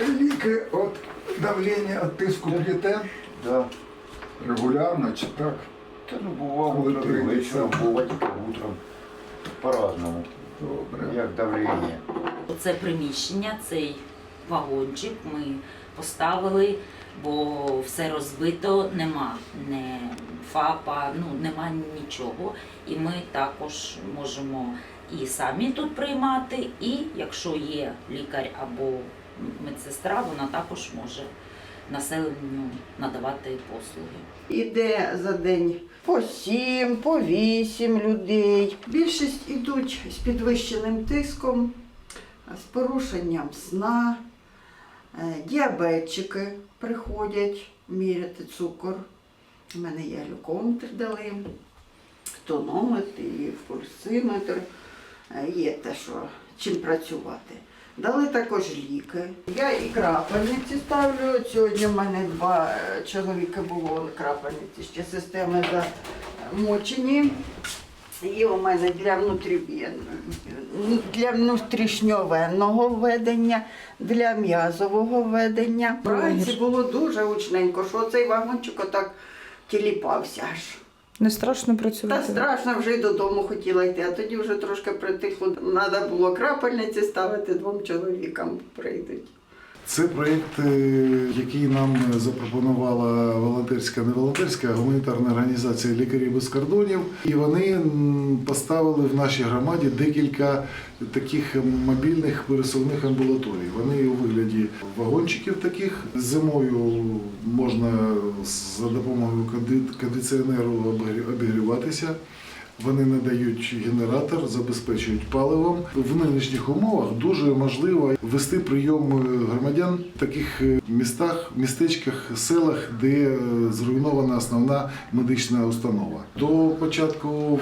Ліки від давлення, від тиску п'єте Да. регулярно чи так? Та ну бував Коли утром прийдеться. вечором, буває тільки утром. По-разному. Добре. Як давлення. Це приміщення, цей вагончик ми поставили, бо все розбито, нема не ФАПа, ну нема нічого. І ми також можемо і самі тут приймати, і якщо є лікар або медсестра, вона також може населенню надавати послуги. Іде за день по сім, по вісім людей. Більшість ідуть з підвищеним тиском, з порушенням сна. Е, Діабетчики приходять міряти цукор. У мене є глюкометр дали, тонометр і пульсиметр. Е, Є те, що чим працювати. Дали також ліки. Я і крапельниці ставлю. От Сьогодні в мене два е, чоловіка було крапельниці, ще системи замочені. І у мене для, внутрі... для внутрішньовенного введення, для м'язового введення. Вранці було дуже гучненько, що цей вагончик отак тіліпався аж. Не страшно Та працювати? страшно вже й додому хотіла йти, а тоді вже трошки притихло. Треба було крапельниці ставити двом чоловікам прийдуть. Це проєкт, е, який нам запропонувала волонтерська, не волонтерська, а гуманітарна організація Лікарі без кордонів. І вони поставили в нашій громаді декілька таких мобільних пересувних амбулаторій. Вони у вигляді вагончиків таких. Зимою можна за допомогою конди- кондиціонеру обігріватися. Вони надають генератор, забезпечують паливом. В нинішніх умовах дуже можливо вести прийом громадян в таких е, містах, містечках, селах, де е, зруйнована основна медична установа. До початку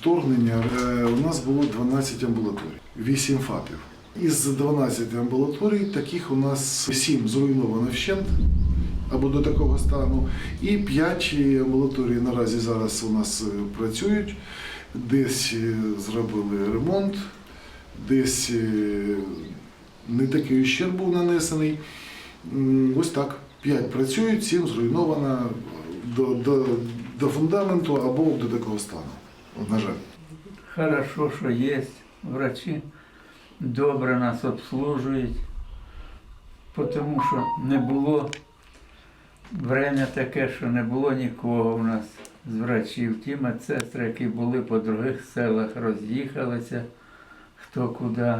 вторгнення е, у нас було 12 амбулаторій, 8 ФАПів. Із 12 амбулаторій таких у нас 7 зруйновано вщент або до такого стану. І 5 амбулаторій наразі зараз у нас е, працюють. Десь е, зробили ремонт, десь е, не такий ущерб був нанесений. Ось так. 5 працюють, 7 зруйновано до, до, до фундаменту або до такого стану. На жаль. Хорошо, що є врачі, добре нас обслужують, тому що не було время таке, що не було нікого у нас з врачів. Ті медсестри, які були по других селах, роз'їхалися хто куди.